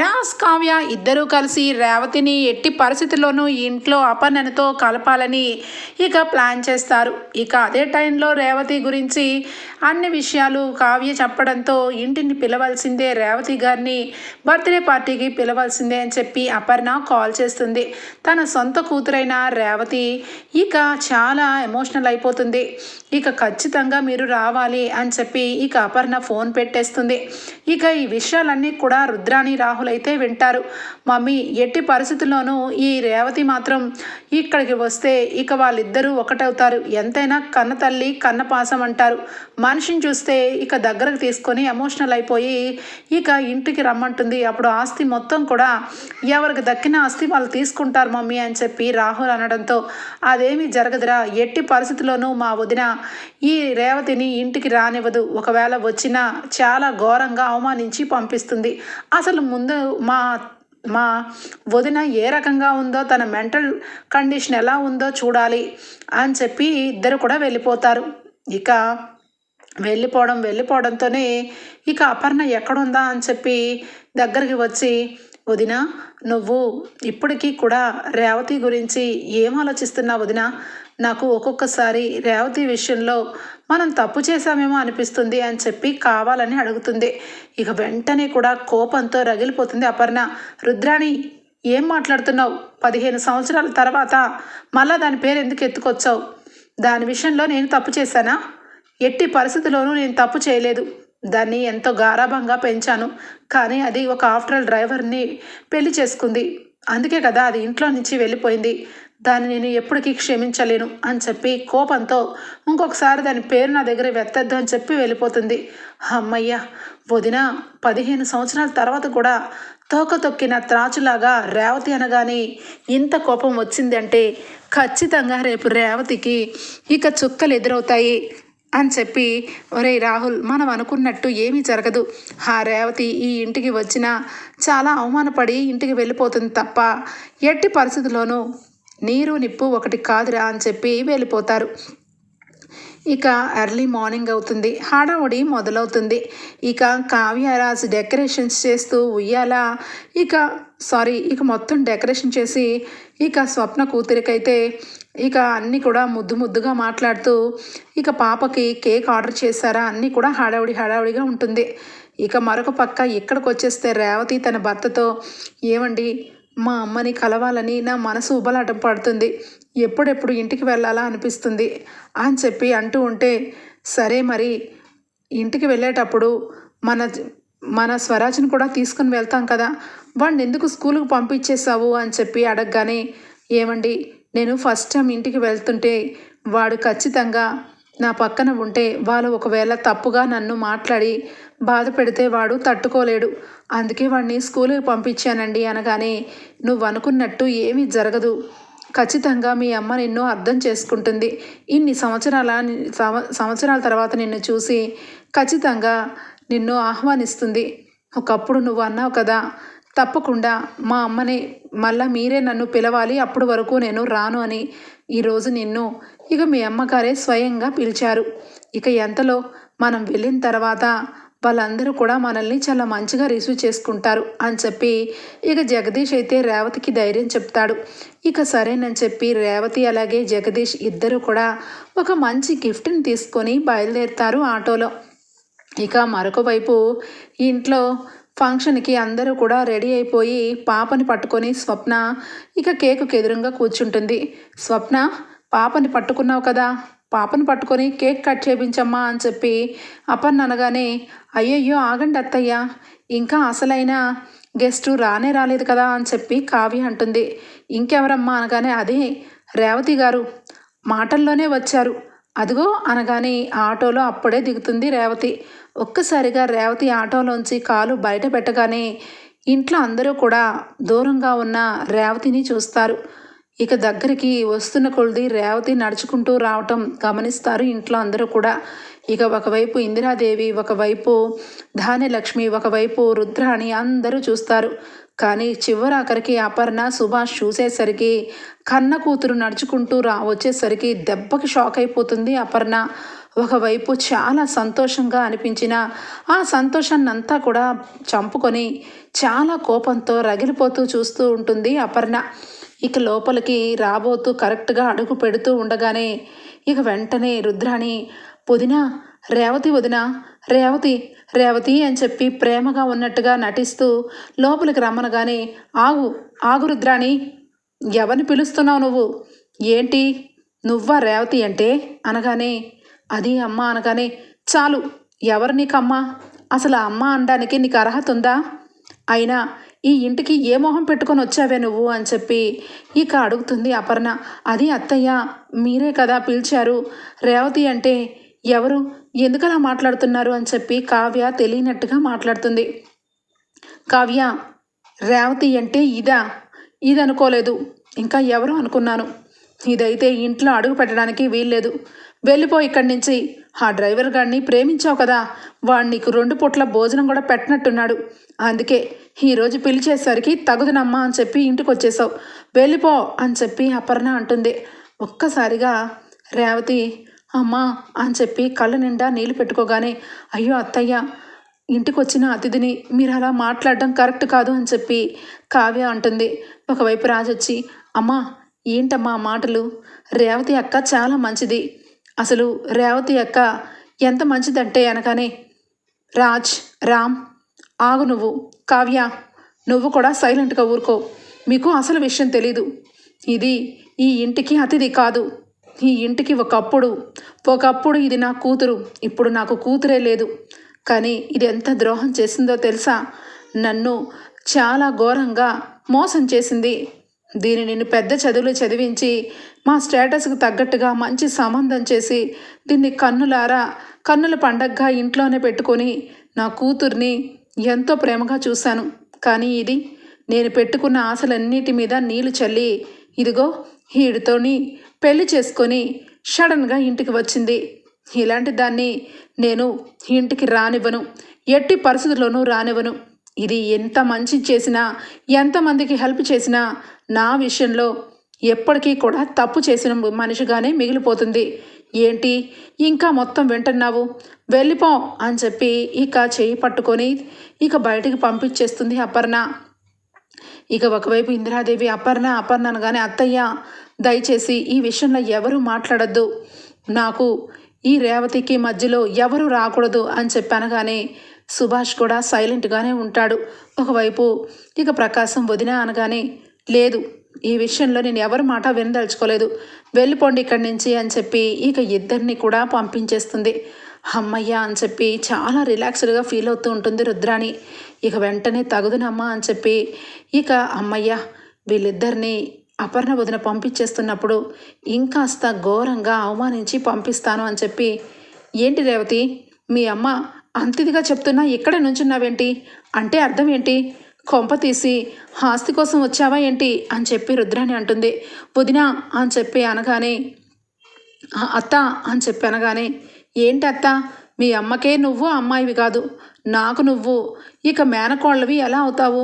రాజ్ కావ్య ఇద్దరూ కలిసి రేవతిని ఎట్టి పరిస్థితుల్లోనూ ఇంట్లో అపనెనతో కలపాలని ఇక ప్లాన్ చేస్తారు. ఇక అదే టైంలో రేవతి గురించి అన్ని విషయాలు కావ్య చెప్పడంతో ఇంటిని పిలవలసిందే రేవతి గారిని బర్త్డే పార్టీకి పిలవలసిందే అని చెప్పి అపర్ణ కాల్ చేస్తుంది. తన సొంత కూతురైన రేవతి ఇక చాలా ఎమోషనల్ అయిపోతుంది. ఇక ఖచ్చితంగా మీరు రావాలి అని చెప్పి ఇక అపర్ణ ఫోన్ పెట్టేస్తుంది. ఇక ఈ విషయాలన్నీ కూడా రుద్రాని రాహుల్ అయితే వింటారు. మమ్మీ ఎట్టి పరిస్థితుల్లోనూ ఈ రేవతి మాత్రం ఇక్కడికి వస్తే ఇక వాళ్ళిద్దరూ ఒకటవుతారు. ఎంతైనా కన్న తల్లి కన్న పాసం అంటారు. మనిషిని చూస్తే ఇక దగ్గరకు తీసుకొని ఎమోషనల్ అయిపోయి ఇక ఇంటికి రమ్మంటుంది. అప్పుడు ఆస్తి మొత్తం కూడా ఎవరికి దక్కిన ఆస్తి వాళ్ళు తీసుకుంటారు మమ్మీ అని చెప్పి రాహుల్ అనడంతో. అదేమీ జరగదురా. ఎట్టి పరిస్థితుల్లోనూ మా వదిన ఈ రేవతిని ఇంటికి రానివ్వదు. ఒకవేళ వచ్చినా చాలా ఘోరంగా అవమానించి పంపిస్తుంది. అసలు ముందు మా మా వదిన ఏ రకంగా ఉందో తన మెంటల్ కండిషన్ ఎలా ఉందో చూడాలి అని చెప్పి ఇద్దరు కూడా వెళ్ళిపోతారు. ఇక వెళ్ళిపోవడం వెళ్ళిపోవడంతోనే ఇక అపర్ణ ఎక్కడుందా అని చెప్పి దగ్గరికి వచ్చి వదిన నువ్వు ఇప్పటికీ కూడా రేవతి గురించి ఏం ఆలోచిస్తున్నావు వదిన? నాకు ఒక్కొక్కసారి రేవతి విషయంలో మనం తప్పు చేశామేమో అనిపిస్తుంది అని చెప్పి కావాలని అడుగుతుంది. ఇక వెంటనే కూడా కోపంతో రగిలిపోతుంది అపర్ణ. రుద్రాణి ఏం మాట్లాడుతున్నావు? పదిహేను సంవత్సరాల తర్వాత మళ్ళా దాని పేరు ఎందుకు ఎత్తుకొచ్చావు? దాని విషయంలో నేను తప్పు చేశానా? ఎట్టి పరిస్థితుల్లోనూ నేను తప్పు చేయలేదు. దాన్ని ఎంతో గారాభంగా పెంచాను. కానీ అది ఒక ఆఫ్టర్ డ్రైవర్ని పెళ్ళి చేసుకుంది. అందుకే కదా అది ఇంట్లో నుంచి వెళ్ళిపోయింది. దాన్ని నేను ఎప్పటికీ క్షమించలేను అని చెప్పి కోపంతో ఇంకొకసారి దాని పేరు నా దగ్గర వెత్తద్దు అని చెప్పి వెళ్ళిపోతుంది. అమ్మయ్య వదిన పదిహేను సంవత్సరాల తర్వాత కూడా తోక తొక్కిన త్రాచులాగా రేవతి అనగానే ఇంత కోపం వచ్చింది అంటే ఖచ్చితంగా రేపు రేవతికి ఇక చుక్కలు ఎదురవుతాయి అని చెప్పి ఒరే రాహుల్ మనం అనుకున్నట్టు ఏమీ జరగదు. ఆ రేవతి ఈ ఇంటికి వచ్చినా చాలా అవమానపడి ఇంటికి వెళ్ళిపోతుంది తప్ప ఎట్టి పరిస్థితుల్లోనూ నీరు నిప్పు ఒకటి కాదురా అని చెప్పి వెళ్ళిపోతారు. ఇక ఎర్లీ మార్నింగ్ అవుతుంది. హడావుడి మొదలవుతుంది. ఇక కావ్యరాజ్ డెకరేషన్స్ చేస్తూ ఉయ్యాల. ఇక సారీ ఇక మొత్తం డెకరేషన్ చేసి ఇక స్వప్న కూతురికైతే ఇక అన్నీ కూడా ముద్దు ముద్దుగా మాట్లాడుతూ ఇక పాపకి కేక్ ఆర్డర్ చేశారా? అన్నీ కూడా హడావుడి హడావుడిగా ఉంటుంది. ఇక మరొక పక్క ఇక్కడికి వచ్చేస్తే రేవతి తన భర్తతో ఏమండి మా అమ్మని కలవాలని నా మనసు ఉబలాటం పడుతుంది. ఎప్పుడెప్పుడు ఇంటికి వెళ్ళాలా అనిపిస్తుంది. అని చెప్పి అంటూ ఉంటే సరే మరి ఇంటికి వెళ్ళేటప్పుడు మన మన స్వరాజ్ని కూడా తీసుకుని వెళ్తాం కదా. వాడిని ఎందుకు స్కూల్కి పంపించేసావు అని చెప్పి అడగగానే ఏమండి నేను ఫస్ట్ టైం ఇంటికి వెళ్తుంటే వాడు ఖచ్చితంగా నా పక్కన ఉంటే వాళ్ళు ఒకవేళ తప్పుగా నన్ను మాట్లాడి బాధ పెడితే వాడు తట్టుకోలేడు. అందుకే వాడిని స్కూల్కి పంపించానండి అనగానే నువ్వు అనుకున్నట్టు ఏమీ జరగదు. ఖచ్చితంగా మీ అమ్మ నిన్ను అర్థం చేసుకుంటుంది. ఇన్ని సంవత్సరాల సంవత్సరాల తర్వాత నిన్ను చూసి ఖచ్చితంగా నిన్ను ఆహ్వానిస్తుంది. ఒకప్పుడు నువ్వు అన్నావు కదా తప్పకుండా మా అమ్మని మళ్ళా మీరే నన్ను పిలవాలి. అప్పటి వరకు నేను రాను అని ఈరోజు నిన్ను ఇక మీ అమ్మగారే స్వయంగా పిలిచారు. ఇక ఎంతలో మనం వెళ్ళిన తర్వాత వాళ్ళందరూ కూడా మనల్ని చాలా మంచిగా రిసీవ్ చేసుకుంటారు అని చెప్పి ఇక జగదీష్ అయితే రేవతికి ధైర్యం చెప్తాడు. ఇక సరేనని చెప్పి రేవతి అలాగే జగదీష్ ఇద్దరు కూడా ఒక మంచి గిఫ్ట్ని తీసుకొని బయలుదేరుతారు ఆటోలో. ఇక మరొక వైపు ఇంట్లో ఫంక్షన్కి అందరూ కూడా రెడీ అయిపోయి పాపని పట్టుకొని స్వప్న ఇక కేకుకి ఎదురుగా కూర్చుంటుంది. స్వప్న పాపని పట్టుకున్నావు కదా పాపను పట్టుకొని కేక్ కట్ చేయించమ్మా అని చెప్పి అపర్ణ అనగానే అయ్యయ్యో ఆగండి అత్తయ్య ఇంకా అసలైన గెస్ట్ రానే రాలేదు కదా అని చెప్పి కావ్య అంటుంది. ఇంకెవరమ్మా? అనగానే అదే రేవతి గారు మాటల్లోనే వచ్చారు. అదిగో అనగానే ఆటోలో అప్పుడే దిగుతుంది రేవతి. ఒక్కసారిగా రేవతి ఆటోలోంచి కాలు బయట పెట్టగానే ఇంట్లో అందరూ కూడా దూరంగా ఉన్న రేవతిని చూస్తారు. ఇక దగ్గరికి వస్తున్న కొలది రేవతి నడుచుకుంటూ రావటం గమనిస్తారు. ఇంట్లో అందరూ కూడా ఇక ఒకవైపు ఇందిరాదేవి ఒకవైపు ధాన్యలక్ష్మి ఒకవైపు రుద్రాణి అందరూ చూస్తారు. కానీ చివరాఖరికి అపర్ణ సుభాష్ చూసేసరికి కన్న కూతురు నడుచుకుంటూ రా వచ్చేసరికి దెబ్బకి షాక్ అయిపోతుంది అపర్ణ. ఒకవైపు చాలా సంతోషంగా అనిపించిన ఆ సంతోషాన్నంతా కూడా చంపుకొని చాలా కోపంతో రగిలిపోతూ చూస్తూ ఉంటుంది అపర్ణ. ఇక లోపలికి రాబోతూ కరెక్ట్గా అడుగు పెడుతూ ఉండగానే ఇక వెంటనే రుద్రాణి పుదినా రేవతి వదిన రేవతి రేవతి అని చెప్పి ప్రేమగా ఉన్నట్టుగా నటిస్తూ లోపలికి రమ్మనగానే ఆగు ఆగు రుద్రాణి ఎవరిని పిలుస్తున్నావు నువ్వు? ఏంటి? నువ్వా రేవతి అంటే? అనగానే అది అమ్మ అనగానే చాలు ఎవరు అమ్మా అసలు అమ్మ అనడానికి నీకు అర్హత ఉందా? అయినా ఈ ఇంటికి ఏ మొహం పెట్టుకొని వచ్చావే నువ్వు? అని చెప్పి ఇక అడుగుతుంది అపర్ణ. అది అత్తయ్య మీరే కదా పిలిచారు. రేవతి అంటే ఎవరు? ఎందుకలా మాట్లాడుతున్నారు? అని చెప్పి కావ్య తెలియనట్టుగా మాట్లాడుతుంది. కావ్య రేవతి అంటే ఇదా? ఇది అనుకోలేదు ఇంకా ఎవరు అనుకున్నాను. ఇదైతే ఇంట్లో అడుగు పెట్టడానికి వీల్లేదు. వెళ్ళిపో ఇక్కడి నుంచి. ఆ డ్రైవర్ గాడిని ప్రేమించావు కదా. వాడు నీకు రెండు పూట్ల భోజనం కూడా పెట్టినట్టున్నాడు. అందుకే ఈరోజు పిలిచేసరికి తగుదనమ్మా అని చెప్పి ఇంటికి వచ్చేసావు వెళ్ళిపో అని చెప్పి అపర్ణ అంటుంది. ఒక్కసారిగా రేవతి అమ్మా అని చెప్పి కళ్ళ నిండా నీళ్ళు పెట్టుకోగానే అయ్యో అత్తయ్య ఇంటికి వచ్చిన అతిథిని మీరు అలా మాట్లాడడం కరెక్ట్ కాదు అని చెప్పి కావ్య అంటుంది. ఒకవైపు రాజొచ్చి అమ్మా ఏంటమ్మా మాటలు? రేవతి అక్క చాలా మంచిది. అసలు రేవతి అక్క ఎంత మంచిదంటే అనగానే రాజ్ రామ్ ఆగు నువ్వు కావ్య నువ్వు కూడా సైలెంట్గా ఊరుకో. మీకు అసలు విషయం తెలీదు. ఇది ఈ ఇంటికి అతిథి కాదు. ఈ ఇంటికి ఒకప్పుడు ఒకప్పుడు ఇది నా కూతురు. ఇప్పుడు నాకు కూతురే లేదు. కానీ ఇది ఎంత ద్రోహం చేసిందో తెలుసా? నన్ను చాలా ఘోరంగా మోసం చేసింది దీని నిన్ను పెద్ద చదువులు చదివించి మా స్టేటస్కు తగ్గట్టుగా మంచి సంబంధం చేసి దీన్ని కన్నులారా కన్నుల పండగగా ఇంట్లోనే పెట్టుకొని నా కూతుర్ని ఎంతో ప్రేమగా చూశాను. కానీ ఇది నేను పెట్టుకున్న ఆశలన్నిటి మీద నీళ్ళు చల్లి ఇదిగో వీడితోని పెళ్ళి చేసుకొని సడన్గా ఇంటికి వచ్చింది. ఇలాంటి దాన్ని నేను ఇంటికి రానివ్వను. ఎట్టి పరిస్థితుల్లోనూ రానివ్వను. ఇది ఎంత మంచి చేసినా ఎంతమందికి హెల్ప్ చేసినా నా విషయంలో ఎప్పటికీ కూడా తప్పు చేసిన మనిషిగానే మిగిలిపోతుంది. ఏంటి? ఇంకా మొత్తం వింటున్నావు? వెళ్ళిపో అని చెప్పి ఇక చేయి పట్టుకొని ఇక బయటికి పంపించేస్తుంది అపర్ణ. ఇక ఒకవైపు ఇందిరాదేవి అపర్ణ అపర్ణ అనగానే అత్తయ్య దయచేసి ఈ విషయంలో ఎవరు మాట్లాడద్దు. నాకు ఈ రేవతికి మధ్యలో ఎవరు రాకూడదు అని చెప్పి అనగానే సుభాష్ కూడా సైలెంట్గానే ఉంటాడు. ఒకవైపు ఇక ప్రకాశం వదిన అనగానే లేదు ఈ విషయంలో నేను ఎవరి మాట వినదలుచుకోలేదు. వెళ్ళిపోండి ఇక్కడి నుంచి అని చెప్పి ఇక ఇద్దరిని కూడా పంపించేస్తుంది. అమ్మయ్య అని చెప్పి చాలా రిలాక్స్డ్గా ఫీల్ అవుతూ ఉంటుంది రుద్రాణి. ఇక వెంటనే తగుదునమ్మా అని చెప్పి ఇక అమ్మయ్య వీళ్ళిద్దరిని అపర్ణ వదిన పంపించేస్తున్నప్పుడు ఇంకాస్త ఘోరంగా అవమానించి పంపిస్తాను అని చెప్పి ఏంటి రేవతి మీ అమ్మ అంతిదిగా చెప్తున్నా ఇక్కడ నుంచున్నావేంటి? అంటే అర్థం ఏంటి? కొంప తీసి ఆస్తి కోసం వచ్చావా ఏంటి? అని చెప్పి రుద్రాని అంటుంది. వదినా అని చెప్పి అనగానే అత్త అని చెప్పి అనగానే ఏంటి అత్త? మీ అమ్మకే నువ్వు అమ్మాయివి కాదు నాకు నువ్వు. ఇక మేనకోళ్ళవి ఎలా అవుతావు?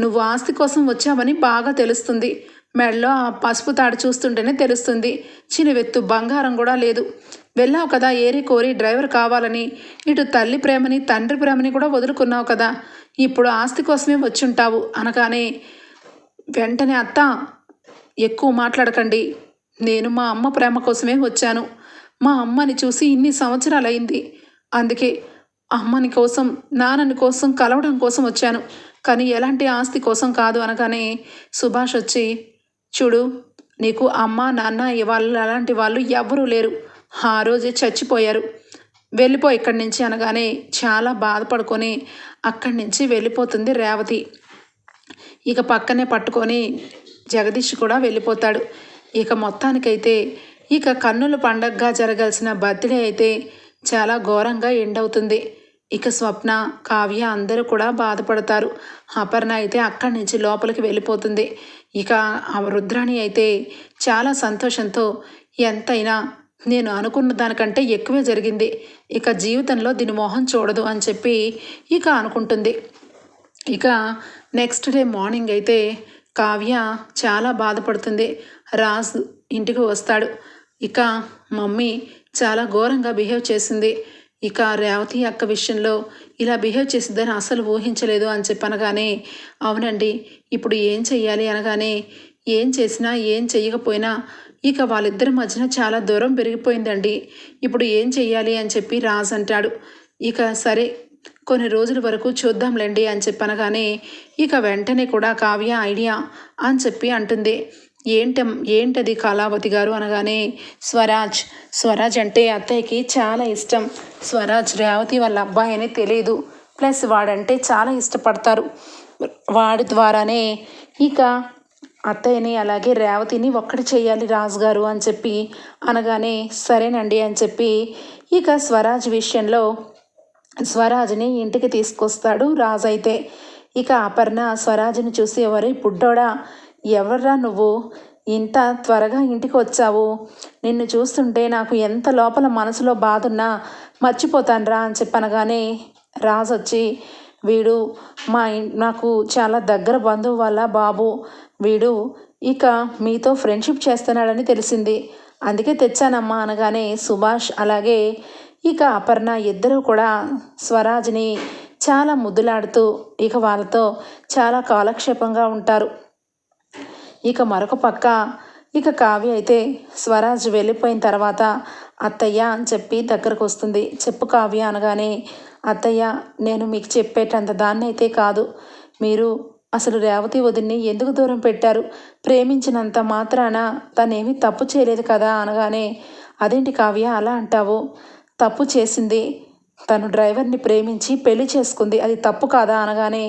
నువ్వు ఆస్తి కోసం వచ్చావని బాగా తెలుస్తుంది. మెడలో ఆ పసుపు తాడు చూస్తుంటేనే తెలుస్తుంది. చినివెత్తు బంగారం కూడా లేదు. వెళ్ళావు కదా ఏరి కోరి డ్రైవర్ కావాలని. ఇటు తల్లి ప్రేమని తండ్రి ప్రేమని కూడా వదులుకున్నావు కదా. ఇప్పుడు ఆస్తి కోసమే వచ్చుంటావు అనగానే వెంటనే అత్త ఎక్కువ మాట్లాడకండి. నేను మా అమ్మ ప్రేమ కోసమే వచ్చాను. మా అమ్మని చూసి ఇన్ని సంవత్సరాలు అయింది అందుకే అమ్మని కోసం నాన్నని కోసం కలవడం కోసం వచ్చాను. కానీ ఎలాంటి ఆస్తి కోసం కాదు అనగానే సుభాష్ వచ్చి చూడు నీకు అమ్మ నాన్న ఇవాళ అలాంటి వాళ్ళు ఎవ్వరూ లేరు. ఆ రోజే చచ్చిపోయారు. వెళ్ళిపో ఇక్కడి నుంచి అనగానే చాలా బాధపడుకొని అక్కడి నుంచి వెళ్ళిపోతుంది రేవతి. ఇక పక్కనే పట్టుకొని జగదీష్ కూడా వెళ్ళిపోతాడు. ఇక మొత్తానికైతే ఇక కన్నుల పండగగా జరగాల్సిన బర్త్డే అయితే చాలా ఘోరంగా ఎండ్ అవుతుంది. ఇక స్వప్న కావ్య అందరూ కూడా బాధపడతారు. అపర్ణ అయితే అక్కడి నుంచి లోపలికి వెళ్ళిపోతుంది. ఇక ఆ రుద్రాణి అయితే చాలా సంతోషంతో ఎంతైనా నేను అనుకున్న దానికంటే ఎక్కువే జరిగింది. ఇక జీవితంలో దీని మొహం చూడదు అని చెప్పి ఇక అనుకుంటుంది. ఇక నెక్స్ట్ డే మార్నింగ్ అయితే కావ్య చాలా బాధపడుతుంది. రాజ్ ఇంటికి వస్తాడు. ఇక మమ్మీ చాలా ఘోరంగా బిహేవ్ చేసింది. ఇక రేవతి అక్క విషయంలో ఇలా బిహేవ్ చేసిద్దని అసలు ఊహించలేదు అని చెప్పనగానే అవునండి ఇప్పుడు ఏం చెయ్యాలి? అనగానే ఏం చేసినా ఏం చేయకపోయినా ఇక వాళ్ళిద్దరి మధ్యన చాలా దూరం పెరిగిపోయిందండి. ఇప్పుడు ఏం చెయ్యాలి అని చెప్పి రాజ్ అంటాడు. ఇక సరే కొన్ని రోజుల వరకు చూద్దాంలేండి అని చెప్పనగానే ఇక వెంటనే కూడా కావ్య ఐడియా అని చెప్పి అంటుంది. ఏంట ఏంటది కళావతి గారు అనగానే స్వరాజ్ స్వరాజ్ అంటే అత్తయ్యకి చాలా ఇష్టం. స్వరాజ్ రేవతి వాళ్ళ అబ్బాయి అని తెలియదు ప్లస్ వాడంటే చాలా ఇష్టపడతారు. వాడి ద్వారానే ఇక అత్తయ్యని అలాగే రేవతిని ఒక్కటి చేయాలి రాజుగారు అని చెప్పి అనగానే సరేనండి అని చెప్పి ఇక స్వరాజ్ విషయంలో స్వరాజ్ని ఇంటికి తీసుకొస్తాడు రాజు అయితే ఇక అపర్ణ స్వరాజ్ని చూసి ఎవరి పుట్టోడా ఎవర్రా నువ్వు? ఇంత త్వరగా ఇంటికి వచ్చావు. నిన్ను చూస్తుంటే నాకు ఎంత లోపల మనసులో బాధున్నా మర్చిపోతానురా అని చెప్పనగానే రాజు వచ్చి వీడు మా నాకు చాలా దగ్గర బంధువు వల్ల బాబు వీడు ఇక మీతో ఫ్రెండ్షిప్ చేస్తున్నాడని తెలిసింది. అందుకే తెచ్చానమ్మా అనగానే సుభాష్ అలాగే ఇక అపర్ణ ఇద్దరూ కూడా స్వరాజ్ని చాలా ముద్దులాడుతూ ఇక వాళ్ళతో చాలా కాలక్షేపంగా ఉంటారు. ఇక మరొక పక్క ఇక కావ్య అయితే స్వరాజ్ వెళ్ళిపోయిన తర్వాత అత్తయ్య అని చెప్పి దగ్గరకు వస్తుంది చెప్పు కావ్య అనగానే అత్తయ్య నేను మీకు చెప్పేటంత దాన్ని అయితే కాదు. మీరు అసలు రేవతి వదిన్ని ఎందుకు దూరం పెట్టారు? ప్రేమించినంత మాత్రాన తనేమి తప్పు చేయలేదు కదా అనగానే అదేంటి కావ్య అలా అంటావు? తప్పు చేసింది తను డ్రైవర్ని ప్రేమించి పెళ్ళి చేసుకుంది అది తప్పు కాదా? అనగానే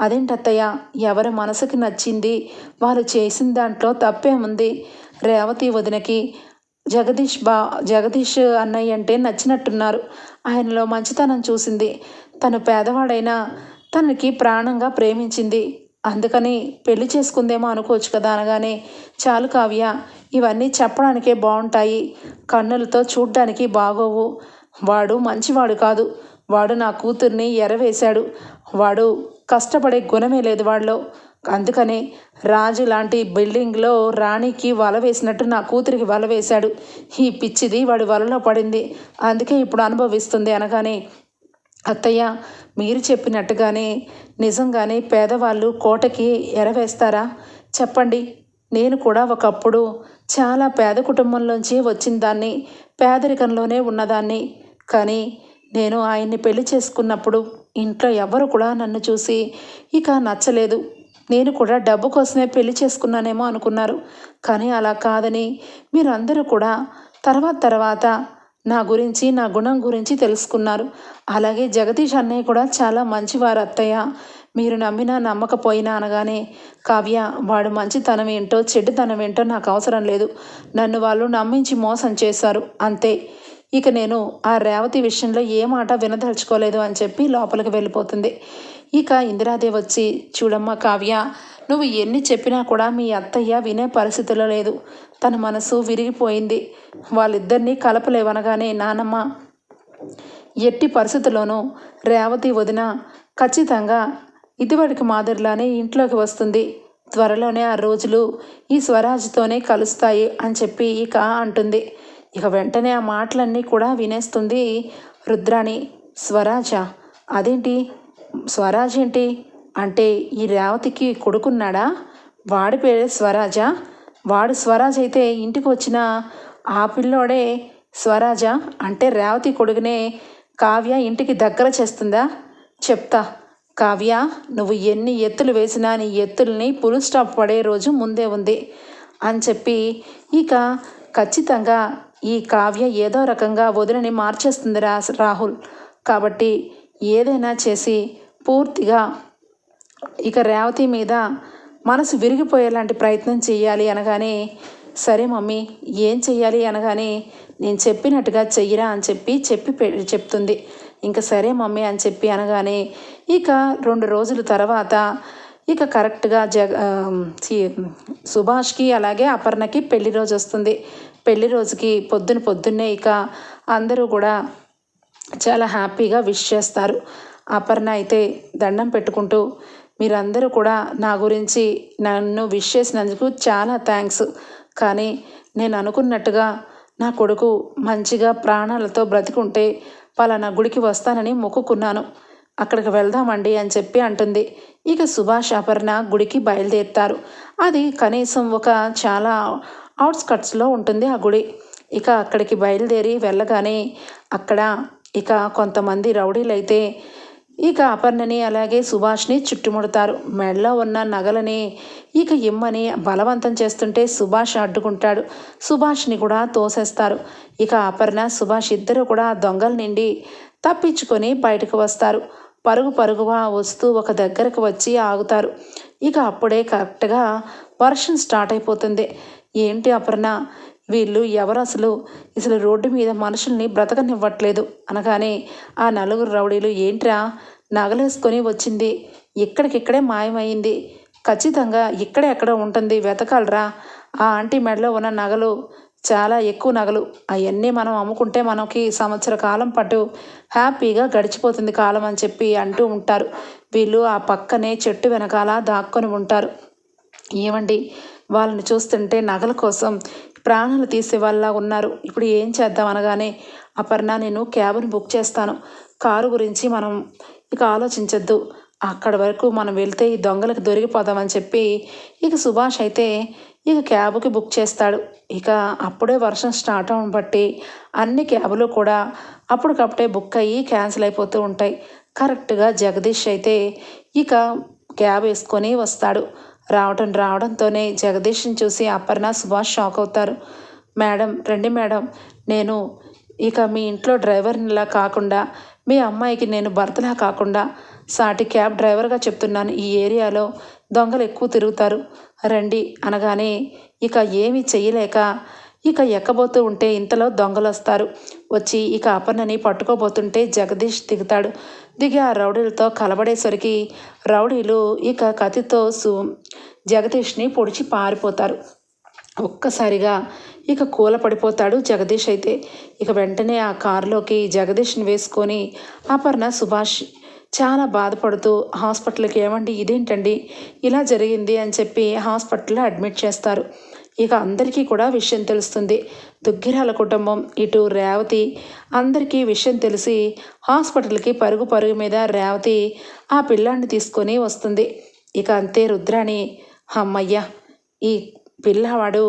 అదేంటత్తయ్య ఎవరి మనసుకి నచ్చింది? వాళ్ళు చేసిన దాంట్లో తప్పేముంది? రేవతి వదినకి జగదీష్ బా జగదీష్ అన్నయ్య అంటే నచ్చినట్టున్నారు. ఆయనలో మంచితనం చూసింది. తను పేదవాడైనా తనకి ప్రాణంగా ప్రేమించింది. అందుకని పెళ్ళి చేసుకుందేమో అనుకోవచ్చు కదా అనగానే చాలు కావ్య ఇవన్నీ చెప్పడానికే బాగుంటాయి కన్నులతో చూడ్డానికి బాగోవు. వాడు మంచివాడు కాదు. వాడు నా కూతుర్ని ఎరవేశాడు. వాడు కష్టపడే గుణమే లేదు వాడిలో. అందుకనే రాజు లాంటి బిల్డింగ్లో రాణికి వల వేసినట్టు నా కూతురికి వల వేశాడు. ఈ పిచ్చిది వాడి వలలో పడింది. అందుకే ఇప్పుడు అనుభవిస్తుంది అనగానే అత్తయ్య మీరు చెప్పినట్టుగానే నిజంగానే పేదవాళ్ళు కోటకి ఎరవేస్తారా? చెప్పండి. నేను కూడా ఒకప్పుడు చాలా పేద కుటుంబంలోంచి వచ్చిన దాన్ని పేదరికంలోనే ఉన్నదాన్ని. కానీ నేను ఆయన్ని పెళ్ళి చేసుకున్నప్పుడు ఇంట్లో ఎవరు కూడా నన్ను చూసి ఇక నచ్చలేదు. నేను కూడా డబ్బు కోసమే పెళ్ళి చేసుకున్నానేమో అనుకున్నారు. కానీ అలా కాదని మీరందరూ కూడా తర్వాత తర్వాత నా గురించి నా గుణం గురించి తెలుసుకున్నారు. అలాగే జగదీష్ అన్నయ్య కూడా చాలా మంచివారు అత్తయ్య. మీరు నమ్మినా నమ్మకపోయినా అనగానే కావ్య వాడు మంచితనం ఏంటో చెడ్డతనం ఏంటో నాకు అవసరం లేదు. నన్ను వాళ్ళు నమ్మించి మోసం చేశారు. అంతే. ఇక నేను ఆ రేవతి విషయంలో ఏ మాట వినదలుచుకోలేదు అని చెప్పి లోపలికి వెళ్ళిపోతుంది. ఇక ఇందిరాదేవి వచ్చి చూడమ్మ కావ్య నువ్వు ఎన్ని చెప్పినా కూడా మీ అత్తయ్య వినే పరిస్థితిలో లేదు. తన మనసు విరిగిపోయింది. వాళ్ళిద్దరినీ కలపలేవనగానే నానమ్మ ఎట్టి పరిస్థితుల్లోనూ రేవతి వదిన ఖచ్చితంగా ఇదివరకు మాదిరిలానే ఇంట్లోకి వస్తుంది. త్వరలోనే ఆ రోజులు ఈ స్వరాజ్తోనే కలుస్తాయి అని చెప్పి ఇక అంటుంది. ఇక వెంటనే ఆ మాటలన్నీ కూడా వినేస్తుంది రుద్రాణి. స్వరాజ అదేంటి? స్వరాజ్ ఏంటి? అంటే ఈ రేవతికి కొడుకున్నాడా? వాడి పేరే స్వరాజ? వాడు స్వరాజ్ అయితే ఇంటికి వచ్చిన ఆ పిల్లోడే స్వరాజ? అంటే రేవతి కొడుకునే కావ్య ఇంటికి దగ్గర చేస్తుందా? చెప్తా. కావ్య నువ్వు ఎన్ని ఎత్తులు వేసినా నీ ఎత్తుల్ని పులు స్టాప్ పడే రోజు ముందే ఉంది అని చెప్పి ఇక ఖచ్చితంగా ఈ కావ్య ఏదో రకంగా వదిలిని మార్చేస్తుంది రా రాహుల్. కాబట్టి ఏదైనా చేసి పూర్తిగా ఇక రేవతి మీద మనసు విరిగిపోయేలాంటి ప్రయత్నం చేయాలి అనగానే సరే మమ్మీ ఏం చెయ్యాలి అనగానే నేను చెప్పినట్టుగా చెయ్యరా అని చెప్పి చెప్పి చెప్తుంది. ఇంకా సరే మమ్మీ అని చెప్పి అనగానే ఇక రెండు రోజుల తర్వాత ఇక కరెక్ట్గా జగ సుభాష్కి అలాగే అపర్ణకి పెళ్ళి రోజు వస్తుంది. పెళ్ళి రోజుకి పొద్దున పొద్దున్నే ఇక అందరూ కూడా చాలా హ్యాపీగా విష్ చేస్తారు. అపర్ణ అయితే దండం పెట్టుకుంటూ మీరందరూ కూడా నా గురించి నన్ను విష్ చేసినందుకు చాలా థ్యాంక్స్. కానీ నేను అనుకున్నట్టుగా నా కొడుకు మంచిగా ప్రాణాలతో బ్రతికుంటే పలానా గుడికి వస్తానని మొక్కుకున్నాను. అక్కడికి వెళ్దామండి అని చెప్పి అంటుంది. ఇక సుభాష్ అపర్ణ గుడికి బయలుదేరుతారు. అది కనీసం ఒక చాలా అవుట్స్కట్స్లో ఉంటుంది ఆ గుడి. ఇక అక్కడికి బయలుదేరి వెళ్ళగానే అక్కడ ఇక కొంతమంది రౌడీలైతే ఇక అపర్ణని అలాగే సుభాష్ని చుట్టుముడతారు. మెడలో ఉన్న నగలని ఇక ఇమ్మని బలవంతం చేస్తుంటే సుభాష్ అడ్డుకుంటాడు. సుభాష్ని కూడా తోసేస్తారు. ఇక అపర్ణ సుభాష్ ఇద్దరు కూడా దొంగల నిండి తప్పించుకొని బయటకు వస్తారు. పరుగు పరుగుగా వస్తూ ఒక దగ్గరకు వచ్చి ఆగుతారు. ఇక అప్పుడే కరెక్ట్గా వర్షం స్టార్ట్ అయిపోతుంది. ఏంటి అపర్ణ? వీళ్ళు ఎవరు అసలు? అసలు రోడ్డు మీద మనుషుల్ని బ్రతకనివ్వట్లేదు. అనగానే ఆ నలుగురు రౌడీలు ఏంట్రా? నగలేసుకొని వచ్చింది. ఇక్కడికిక్కడే మాయమైంది ఖచ్చితంగా ఇక్కడే ఎక్కడ ఉంటుంది. వెతకాలరా. ఆ ఆంటీ మెడలో ఉన్న నగలు చాలా ఎక్కువ నగలు. అవన్నీ మనం అమ్ముకుంటే మనకి సంవత్సర కాలం పాటు హ్యాపీగా గడిచిపోతుంది కాలం అని చెప్పి అంటూ ఉంటారు. వీళ్ళు ఆ పక్కనే చెట్టు వెనకాల దాక్కొని ఉంటారు. ఏమండి వాళ్ళని చూస్తుంటే నగల కోసం ప్రాణాలు తీసేవాళ్ళలా ఉన్నారు. ఇప్పుడు ఏం చేద్దాం అనగానే అపర్ణ నేను క్యాబ్ని బుక్ చేస్తాను. కారు గురించి మనం ఇక ఆలోచించద్దు. అక్కడ వరకు మనం వెళ్తే ఈ దొంగలకు దొరికిపోదామని చెప్పి ఇక సుభాష్ అయితే ఇక క్యాబ్కి బుక్ చేస్తాడు. ఇక అప్పుడే వర్షం స్టార్ట్ అవ్వడం బట్టి అన్ని క్యాబులు కూడా అప్పటికప్పుడే బుక్ అయ్యి క్యాన్సిల్ అయిపోతూ ఉంటాయి. కరెక్ట్గా జగదీష్ అయితే ఇక క్యాబ్ వేసుకొని వస్తాడు. రావటం రావడంతోనే జగదీష్ని చూసి అపర్ణ సుభాష్ షాక్ అవుతారు. మేడం రండి మేడం. నేను ఇక మీ ఇంట్లో డ్రైవర్నిలా కాకుండా మీ అమ్మాయికి నేను భర్తలా కాకుండా సాటి క్యాబ్ డ్రైవర్గా చెప్తున్నాను. ఈ ఏరియాలో దొంగలు ఎక్కువ తిరుగుతారు. రండి అనగానే ఇక ఏమీ చేయలేక ఇక ఎక్కబోతూ ఉంటే ఇంతలో దొంగలు వస్తారు వచ్చి ఇక అపర్ణని పట్టుకోబోతుంటే జగదీష్ దిగుతాడు. దిగి ఆ రౌడీలతో కలబడేసరికి రౌడీలు ఇక కత్తితో సు జగదీష్ని పొడిచి పారిపోతారు. ఒక్కసారిగా ఇక కూల పడిపోతాడు జగదీష్ అయితే. ఇక వెంటనే ఆ కారులోకి జగదీష్ని వేసుకొని అపర్ణ సుభాష్ చాలా బాధపడుతూ హాస్పిటల్కి ఏమండి ఇదేంటండి? ఇలా జరిగింది అని చెప్పి హాస్పిటల్లో అడ్మిట్ చేస్తారు. ఇక అందరికీ కూడా విషయం తెలుస్తుంది. దుగ్గిరాల కుటుంబం ఇటు రేవతి. అందరికీ విషయం తెలిసి హాస్పిటల్కి పరుగు పరుగు మీద రేవతి ఆ పిల్లాన్ని తీసుకొని వస్తుంది. ఇక అంతే రుద్రాణి అమ్మయ్య ఈ పిల్లవాడు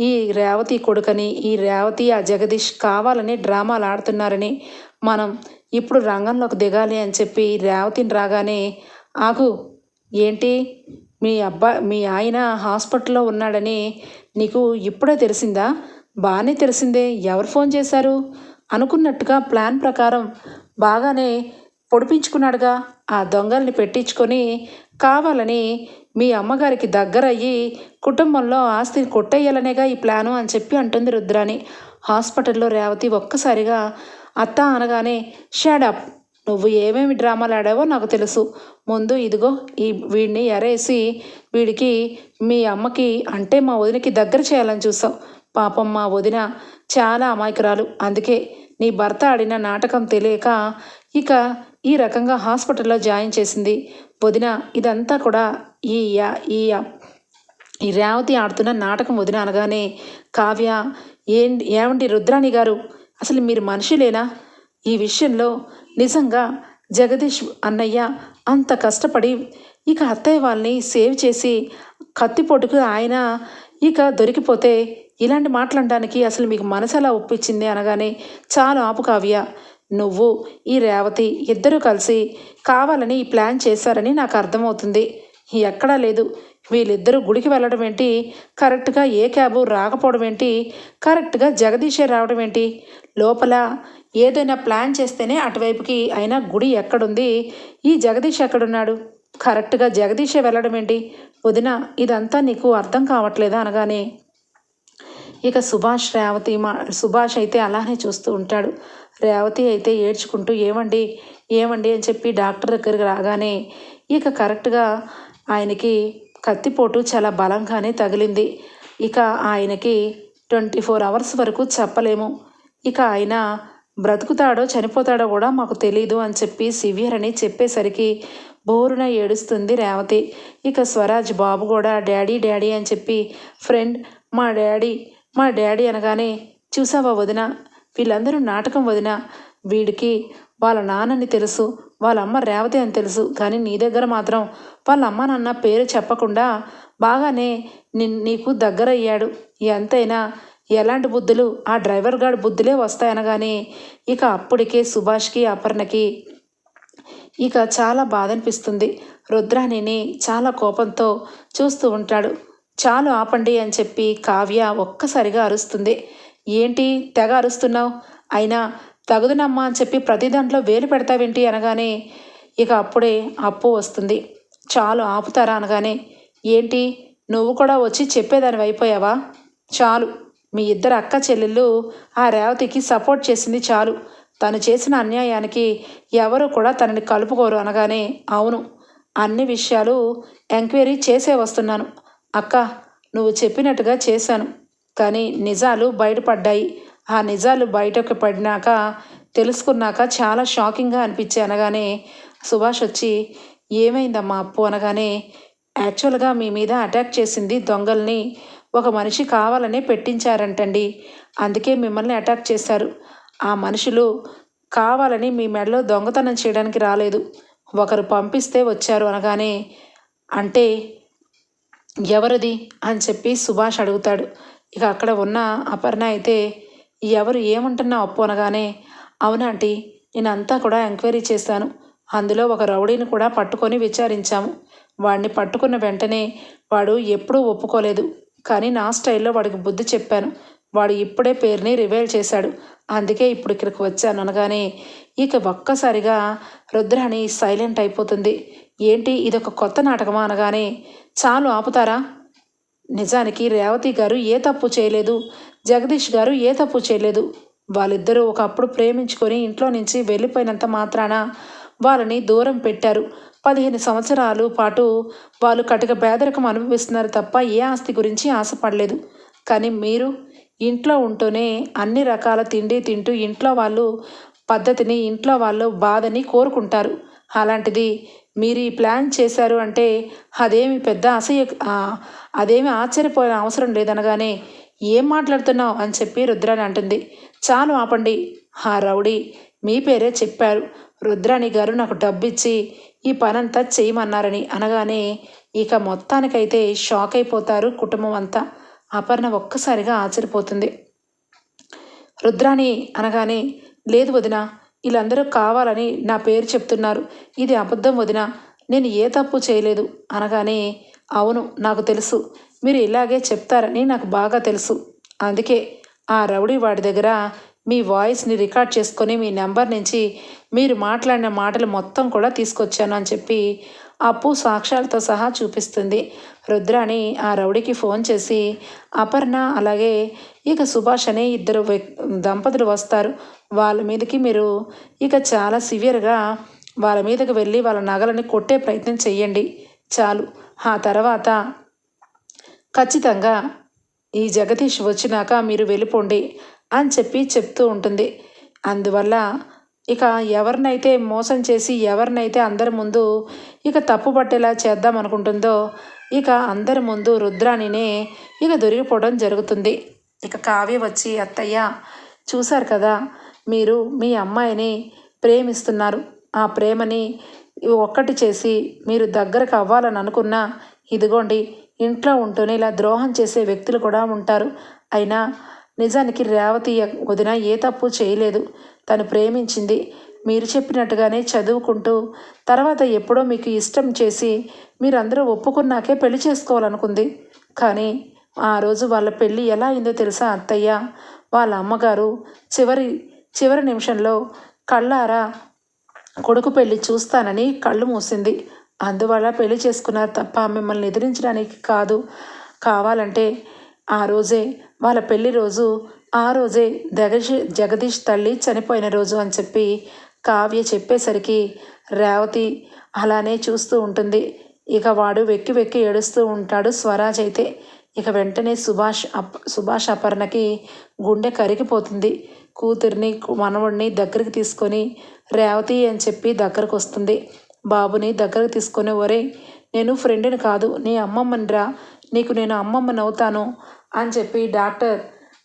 ఈ రేవతి కొడుకని ఈ రేవతి ఆ జగదీష్ కావాలని డ్రామాలు ఆడుతున్నారని మనం ఇప్పుడు రంగంలోకి దిగాలి అని చెప్పి రేవతిని రాగానే ఆగు ఏంటి? మీ అబ్బా మీ ఆయన హాస్పిటల్లో ఉన్నాడని నీకు ఇప్పుడే తెలిసిందా? బాగానే తెలిసిందే. ఎవరు ఫోన్ చేశారు? అనుకున్నట్టుగా ప్లాన్ ప్రకారం బాగానే పొడిపించుకున్నాడుగా. ఆ దొంగల్ని పెట్టించుకొని కావాలని మీ అమ్మగారికి దగ్గరయ్యి కుటుంబంలో ఆస్తిని కొట్టేయాలనేగా ఈ ప్లాను అని చెప్పి అంటుంది రుద్రాని హాస్పిటల్లో రేవతి ఒక్కసారిగా అత్త అనగానే షాడప్ నువ్వు ఏమేమి డ్రామాలు ఆడావో నాకు తెలుసు. ముందు ఇదిగో ఈ వీడిని ఎరేసి వీడికి మీ అమ్మకి అంటే మా వదినకి దగ్గర చేయాలని చూసావు పాపం మా వదిన చాలా అమాయకురాలు. అందుకే నీ భర్త ఆడిన నాటకం తెలియక ఇక ఈ రకంగా హాస్పిటల్లో జాయిన్ చేసింది. వదిన ఇదంతా కూడా ఈ ఈ ఈ రేవతి ఆడుతున్న నాటకం వదిన అనగానే కావ్య ఏం ఏమండి రుద్రాణి గారు? అసలు మీరు మనిషిలేనా ఈ విషయంలో నిజంగా జగదీష్ అన్నయ్య అంత కష్టపడి ఇక అత్తయ్య వాళ్ళని సేవ్ చేసి కత్తిపోటుకు ఆయన ఇక దొరికిపోతే ఇలాంటి మాట్లాడడానికి అసలు మీకు మనసు ఎలా ఒప్పించింది అనగానే చాలా ఆపు కావ్య. నువ్వు ఈ రేవతి ఇద్దరూ కలిసి కావాలని ఈ ప్లాన్ చేశారని నాకు అర్థమవుతుంది. ఎక్కడా లేదు. వీళ్ళిద్దరూ గుడికి వెళ్ళడం ఏంటి? కరెక్ట్గా ఏ క్యాబు రాకపోవడం ఏంటి? కరెక్ట్గా జగదీషే రావడం ఏంటి? లోపల ఏదైనా ప్లాన్ చేస్తేనే అటువైపుకి అయినా గుడి ఎక్కడుంది? ఈ జగదీష్ ఎక్కడున్నాడు? కరెక్ట్గా జగదీషే వెళ్ళడం ఏంటి? వదిన ఇదంతా నీకు అర్థం కావట్లేదా అనగానే? ఇక సుభాష్ రేవతి మా సుభాష్ అయితే అలానే చూస్తూ ఉంటాడు. రేవతి అయితే ఏడ్చుకుంటూ ఏమండి? ఏమండి? అని చెప్పి డాక్టర్ దగ్గరికి రాగానే ఇక కరెక్ట్గా ఆయనకి కత్తిపోటు చాలా బలంగానే తగిలింది. ఇక ఆయనకి ట్వంటీ ఫోర్ అవర్స్ వరకు చెప్పలేము. ఇక ఆయన బ్రతుకుతాడో చనిపోతాడో కూడా మాకు తెలీదు అని చెప్పి సివియర్ అని చెప్పేసరికి బోరున ఏడుస్తుంది రేవతి. ఇక స్వరాజ్ బాబు కూడా డాడీ డాడీ అని చెప్పి ఫ్రెండ్ మా డాడీ మా డాడీ అనగానే చూసావా వదిన? వీళ్ళందరూ నాటకం వదిన. వీడికి వాళ్ళ నాన్నని తెలుసు వాళ్ళ అమ్మ రేవతి అని తెలుసు కానీ నీ దగ్గర మాత్రం వాళ్ళ అమ్మ నాన్న పేరు చెప్పకుండా బాగానే ని నీకు దగ్గర అయ్యాడు ఎంతైనా ఎలాంటి బుద్ధులు? ఆ డ్రైవర్ గాడి బుద్ధులే వస్తాయనగానే ఇక అప్పటికే సుభాష్కి అపర్ణకి ఇక చాలా బాధ అనిపిస్తుంది రుద్రాణిని చాలా కోపంతో చూస్తూ ఉంటాడు. చాలు ఆపండి అని చెప్పి కావ్య ఒక్కసారిగా అరుస్తుంది. ఏంటి? తెగ అరుస్తున్నావు? అయినా తగుదునమ్మా అని చెప్పి ప్రతి దాంట్లో వేలు పెడతావేంటి అనగానే ఇక అప్పుడే అప్పు వస్తుంది. చాలు ఆపుతారా అనగానే ఏంటి? నువ్వు కూడా వచ్చి చెప్పేదానివి అయిపోయావా? చాలు. మీ ఇద్దరు అక్క చెల్లెళ్ళు ఆ రేవతికి సపోర్ట్ చేసింది చాలు. తను చేసిన అన్యాయానికి ఎవరు కూడా తనని కలుపుకోరు అనగానే అవును అన్ని విషయాలు ఎంక్వైరీ చేసే వస్తున్నాను. అక్క నువ్వు చెప్పినట్టుగా చేశాను. కానీ నిజాలు బయటపడ్డాయి. ఆ నిజాలు బయటకు పడినాక తెలుసుకున్నాక చాలా షాకింగ్గా అనిపించి అనగానే సుభాష్ వచ్చి ఏమైందమ్మా అప్పు? అనగానే యాక్చువల్గా మీ మీద అటాక్ చేసింది దొంగల్ని ఒక మనిషి కావాలనే పెట్టించారంటండి. అందుకే మిమ్మల్ని అటాక్ చేశారు. ఆ మనుషులు కావాలని మీ మెడలో దొంగతనం చేయడానికి రాలేదు. ఒకరు పంపిస్తే వచ్చారు అనగానే అంటే ఎవరిది? అని చెప్పి సుభాష్ అడుగుతాడు. ఇక అక్కడ ఉన్న అపర్ణ అయితే ఎవరు ఏమంటున్నా అప్పు అనగానే అవునాంటీ నేనంతా కూడా ఎంక్వైరీ చేశాను. అందులో ఒక రౌడీని కూడా పట్టుకొని విచారించాము. వాడిని పట్టుకున్న వెంటనే వాడు ఎప్పుడూ ఒప్పుకోలేదు. కానీ నా స్టైల్లో వాడికి బుద్ధి చెప్పాను. వాడు ఇప్పుడే పేరుని రివైల్ చేశాడు. అందుకే ఇప్పుడు ఇక్కడికి వచ్చాను అనగానే ఇక ఒక్కసారిగా రుద్రాణి సైలెంట్ అయిపోతుంది. ఏంటి ఇదొక కొత్త నాటకమా అనగానే చాలు ఆపుతారా? నిజానికి రేవతి గారు ఏ తప్పు చేయలేదు. జగదీష్ గారు ఏ తప్పు చేయలేదు. వాళ్ళిద్దరూ ఒకప్పుడు ప్రేమించుకొని ఇంట్లో నుంచి వెళ్ళిపోయినంత మాత్రాన వాళ్ళని దూరం పెట్టారు. పదిహేను సంవత్సరాలు పాటు వాళ్ళు కటిక పేదరికం అనుభవిస్తున్నారు తప్ప ఏ ఆస్తి గురించి ఆశపడలేదు. కానీ మీరు ఇంట్లో ఉంటూనే అన్ని రకాల తిండి తింటూ ఇంట్లో వాళ్ళు పద్ధతిని ఇంట్లో వాళ్ళు బాధని కోరుకుంటారు. అలాంటిది మీరు ఈ ప్లాన్ చేశారు అంటే అదేమి పెద్ద అసహ్య అదేమి ఆశ్చర్యపోయిన అవసరం లేదనగానే ఏం మాట్లాడుతున్నావు అని చెప్పి రుద్రాని అంటుంది. చాలు ఆపండి. ఆ రౌడీ మీ పేరే చెప్పారు. రుద్రాణి గారు నాకు డబ్బిచ్చి ఈ పనంతా చేయమన్నారని అనగానే ఇక మొత్తానికైతే షాక్ అయిపోతారు కుటుంబం అంతా. అపర్ణ ఒక్కసారిగా ఆశ్చర్యపోతుంది. రుద్రాణి అనగానే లేదు వదిన వీళ్ళందరూ కావాలని నా పేరు చెప్తున్నారు. ఇది అబద్ధం వదిన నేను ఏ తప్పు చేయలేదు అనగానే అవును నాకు తెలుసు. మీరు ఇలాగే చెప్తారని నాకు బాగా తెలుసు. అందుకే ఆ రౌడీ వాడి దగ్గర మీ వాయిస్ని రికార్డ్ చేసుకొని మీ నెంబర్ నుంచి మీరు మాట్లాడిన మాటలు మొత్తం కూడా తీసుకొచ్చాను అని చెప్పి అప్పు సాక్ష్యాలతో సహా చూపిస్తుంది. రుద్రాని ఆ రౌడీకి ఫోన్ చేసి అపర్ణ అలాగే ఇక సుభాష్ అనే ఇద్దరు దంపతులు వస్తారు. వాళ్ళ మీదకి మీరు ఇక చాలా సివియర్గా వాళ్ళ మీదకి వెళ్ళి వాళ్ళ నగలని కొట్టే ప్రయత్నం చేయండి చాలు. ఆ తర్వాత ఖచ్చితంగా ఈ జగదీష్ వచ్చినాక మీరు వెళ్ళిపోండి. అని చెప్పి చెప్తూ ఉంటుంది. అందువల్ల ఇక ఎవరినైతే మోసం చేసి ఎవరినైతే అందరి ముందు ఇక తప్పు పట్టేలా చేద్దాం అనుకుంటుందో ఇక అందరి ముందు రుద్రాణినే ఇక దొరికిపోవడం జరుగుతుంది. ఇక కావ్య వచ్చి అత్తయ్య చూశారు కదా మీరు మీ అమ్మాయిని ప్రేమిస్తున్నారు. ఆ ప్రేమని ఒక్కటి చేసి మీరు దగ్గరకు అవ్వాలని అనుకున్నా ఇదిగోండి ఇంట్లో ఉంటూనే ఇలా ద్రోహం చేసే వ్యక్తులు కూడా ఉంటారు. అయినా నిజానికి రేవతి వదిన ఏ తప్పు చేయలేదు. తను ప్రేమించింది. మీరు చెప్పినట్టుగానే చదువుకుంటూ తర్వాత ఎప్పుడో మీకు ఇష్టం చేసి మీరందరూ ఒప్పుకున్నాకే పెళ్ళి చేసుకోవాలనుకుంది. కానీ ఆ రోజు వాళ్ళ పెళ్ళి ఎలా అయిందో తెలుసా అత్తయ్య? వాళ్ళ అమ్మగారు చివరి చివరి నిమిషంలో కళ్ళారా కొడుకు పెళ్ళి చూస్తానని కళ్ళు మూసింది. అందువల్ల పెళ్ళి చేసుకున్నారు తప్ప మిమ్మల్ని ఎదిరించడానికి కాదు. కావాలంటే ఆ రోజే వాళ్ళ పెళ్ళి రోజు ఆ రోజే జగదీష్ జగదీష్ తల్లి చనిపోయిన రోజు అని చెప్పి కావ్య చెప్పేసరికి రేవతి అలానే చూస్తూ ఉంటుంది. ఇక వాడు వెక్కి వెక్కి ఏడుస్తూ ఉంటాడు స్వరాజ్ అయితే. ఇక వెంటనే సుభాష్ అప్ సుభాష్ అపర్ణకి గుండె కరిగిపోతుంది. కూతుర్ని మనవడిని దగ్గరికి తీసుకొని రేవతి అని చెప్పి దగ్గరకు వస్తుంది బాబుని దగ్గరకు తీసుకొని ఒరే నేను ఫ్రెండ్ని కాదు నీ అమ్మమ్మనిరా. నీకు నేను అమ్మమ్మని అవుతాను అని చెప్పి డాక్టర్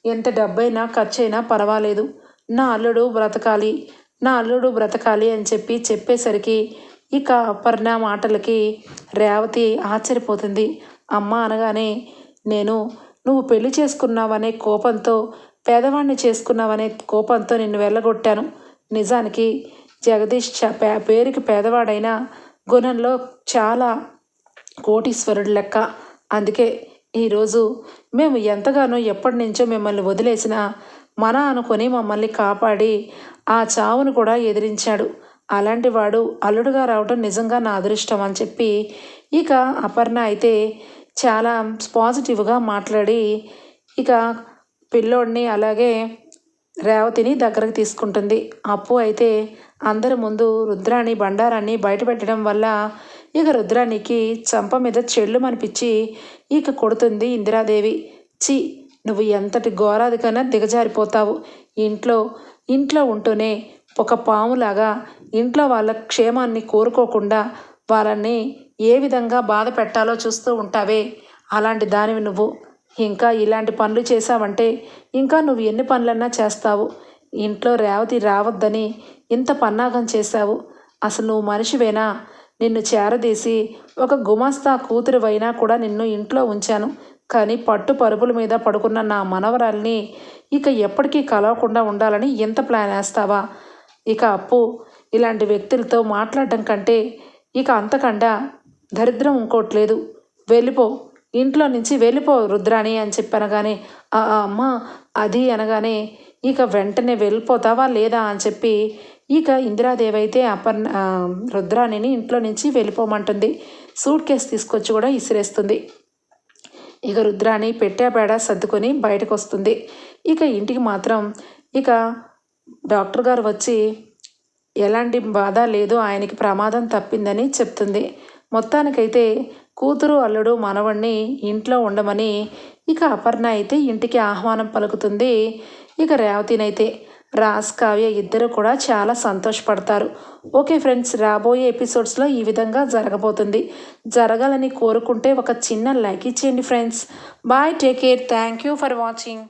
ఎంత డబ్బైనా ఖర్చు అయినా పర్వాలేదు. నా అల్లుడు బ్రతకాలి నా అల్లుడు బ్రతకాలి అని చెప్పి చెప్పేసరికి ఇక అపర్ణ మాటలకి రేవతి ఆశ్చర్యపోతుంది. అమ్మ అనగానే నేను నువ్వు పెళ్ళి చేసుకున్నావనే కోపంతో పేదవాడిని చేసుకున్నావనే కోపంతో నిన్ను వెళ్ళగొట్టాను. నిజానికి జగదీష్ పే- పేరుకి పేదవాడైన గుణంలో చాలా కోటీశ్వరుడు లెక్క. అందుకే ఈరోజు మేము ఎంతగానో ఎప్పటి నుంచో మిమ్మల్ని వదిలేసిన మన అనుకొని మమ్మల్ని కాపాడి ఆ చావును కూడా ఎదిరించాడు. అలాంటి వాడు అల్లుడుగా రావడం నిజంగా నా అదృష్టం అని చెప్పి ఇక అపర్ణ అయితే చాలా పాజిటివ్గా మాట్లాడి ఇక పిల్లోడిని అలాగే రేవతిని దగ్గరకు తీసుకుంటుంది. అప్పు అయితే అందరి ముందు రుద్రాణి బండారాన్ని బయటపెట్టడం వల్ల ఇక రుద్రానికి చంప మీద చెళ్ళు మనిపించి ఇక కొడుతుంది ఇందిరాదేవి. చి నువ్వు ఎంతటి ఘోరాదికైనా దిగజారిపోతావు. ఇంట్లో ఇంట్లో ఉంటూనే ఒక పాములాగా ఇంట్లో వాళ్ళ క్షేమాన్ని కోరుకోకుండా వాళ్ళని ఏ విధంగా బాధ పెట్టాలో చూస్తూ ఉంటావే. అలాంటి దానివి నువ్వు. ఇంకా ఇలాంటి పనులు చేశావంటే ఇంకా నువ్వు ఎన్ని పనులన్నా చేస్తావు. ఇంట్లో రేవతి రావద్దని ఇంత పన్నాగం చేశావు. అసలు నువ్వు మనిషివేనా? నిన్ను చేరదీసి ఒక గుమాస్తా కూతురువైనా కూడా నిన్ను ఇంట్లో ఉంచాను. కానీ పట్టు పరుపుల మీద పడుకున్న నా మనవరాల్ని ఇక ఎప్పటికీ కలవకుండా ఉండాలని ఎంత ప్లాన్ వేస్తావా? ఇక అప్పు ఇలాంటి వ్యక్తులతో మాట్లాడడం కంటే ఇక అంతకండా దరిద్రం ఇంకోట్లేదు వెళ్ళిపో ఇంట్లో నుంచి వెళ్ళిపో రుద్రాణి అని చెప్పి అనగానే ఆ, అమ్మ అది అనగానే ఇక వెంటనే వెళ్ళిపోతావా లేదా అని చెప్పి ఇక ఇందిరాదేవి అయితే అపర్ణ రుద్రాణిని ఇంట్లో నుంచి వెళ్ళిపోమంటుంది. సూట్ కేసు తీసుకొచ్చి కూడా ఇసిరేస్తుంది. ఇక రుద్రాణి పెట్టాపేడ సర్దుకొని బయటకు వస్తుంది ఇక ఇంటికి మాత్రం ఇక డాక్టర్ గారు వచ్చి ఎలాంటి బాధ లేదు ఆయనకి ప్రమాదం తప్పిందని చెప్తుంది. మొత్తానికైతే కూతురు అల్లుడు మనవణ్ణి ఇంట్లో ఉండమని ఇక అపర్ణ అయితే ఇంటికి ఆహ్వానం పలుకుతుంది. ఇక రేవతినైతే రాజ్ కావ్య ఇద్దరు కూడా చాలా సంతోషపడతారు. ఓకే ఫ్రెండ్స్ రాబోయే ఎపిసోడ్స్లో ఈ విధంగా జరగబోతుంది. జరగాలని కోరుకుంటే ఒక చిన్న లైక్ ఇచ్చేయండి friends. Bye take care. Thank you for watching.